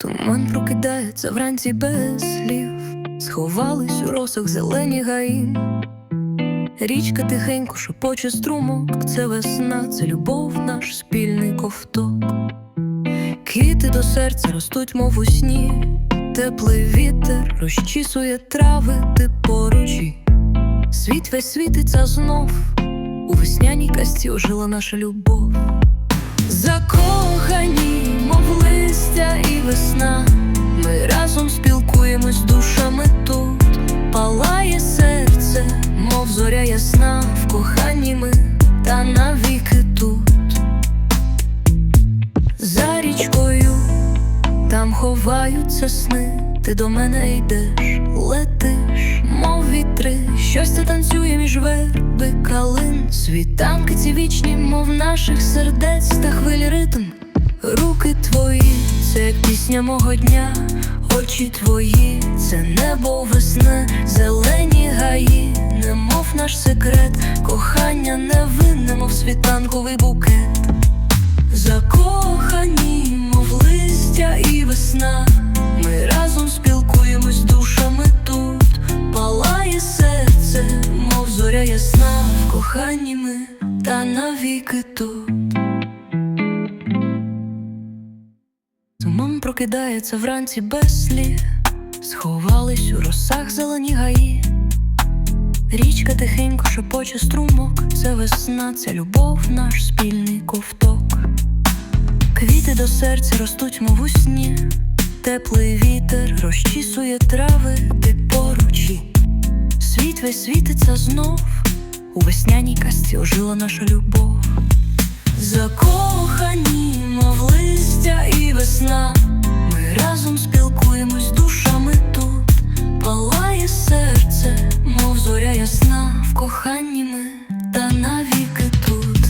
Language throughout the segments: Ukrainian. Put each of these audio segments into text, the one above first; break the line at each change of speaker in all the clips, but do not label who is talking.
Туман прокидається вранці без слів, сховались у росах зелені гаї. Річка тихенько шепоче струмок, це весна, це любов, наш спільний ковток. Квіти до серця ростуть, мов у сні, теплий вітер розчісує трави, ти поруч Світ весь світиться знов, у весняній касті ожила наша любов. Закохані, ховаються сни, ти до мене йдеш, летиш, мов вітри, щось це танцює між верби калин. Світанки ці вічні, мов наших сердець та хвилі ритм. Руки твої, це як пісня мого дня, очі твої, це небо весни, зелені гаї, немов наш секрет, кохання невинне, мов світанковий букет. Коханні ми та навіки тут. Туман прокидається вранці без сховались у росах зелені гаї. Річка тихенько шепоче струмок, це весна, це любов, наш спільний ковток. Квіти до серця ростуть, мов у сні, теплий вітер розчісує трави, ти поруч Світ весь світиться знов, у весняній касті ожила наша любов. Закохані, мов листя і весна, ми разом спілкуємось душами тут, палає серце, мов зоря ясна, в коханні ми та навіки тут.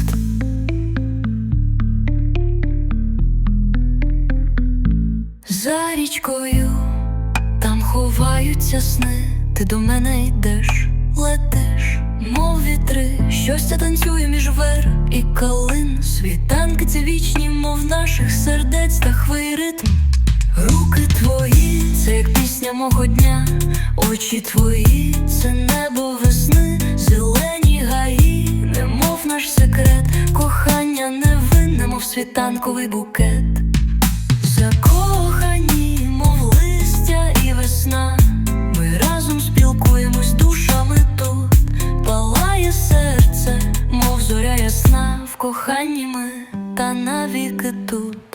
За річкою там ховаються сни, ти до мене йдеш, щось танцює між вер і калин. Світанки ці вічні, мов наших сердець та хвиль ритм. Руки твої, це як пісня мого дня, очі твої, це небо весни, зелені гаї, немов наш секрет, кохання невинне, мов світанковий букет. коханні ми та навіки тут.